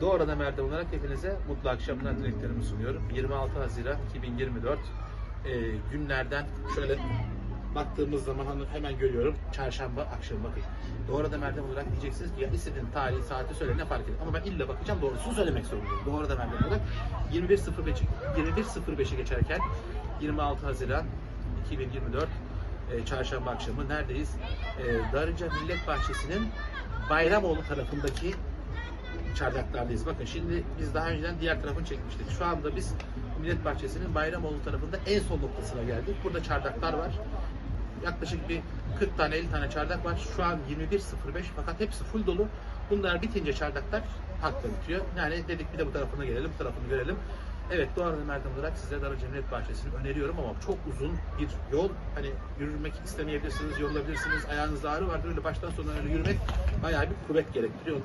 Doğrudan Erdem olarak hepinize mutlu akşamlar dileklerimi sunuyorum. 26 Haziran 2024 e, günlerden şöyle baktığımız zaman hani hemen görüyorum. Çarşamba akşamı bakın. Doğrudan Erdem olarak diyeceksiniz ki ya istediğin tarihi, saati söyle ne fark eder. Ama ben illa bakacağım doğrusunu söylemek zorundayım. Doğrudan Erdem olarak 21.05'i 21.05'i geçerken 26 Haziran 2024 e, çarşamba akşamı neredeyiz? E, Darıca Millet Bahçesi'nin Bayramoğlu tarafındaki çardaklardayız. Bakın şimdi biz daha önceden diğer tarafını çekmiştik. Şu anda biz Millet Bahçesi'nin Bayramoğlu tarafında en son noktasına geldik. Burada çardaklar var. Yaklaşık bir 40 tane 50 tane çardak var. Şu an 21.05 fakat hepsi full dolu. Bunlar bitince çardaklar hakla bitiyor. Yani dedik bir de bu tarafına gelelim, bu tarafını görelim. Evet Doğan Erdem olarak size Darıca Millet Bahçesi'ni öneriyorum ama çok uzun bir yol. Hani yürümek istemeyebilirsiniz, yorulabilirsiniz, ayağınızda ağrı vardır. Öyle baştan sona öyle yürümek bayağı bir kuvvet gerektiriyor.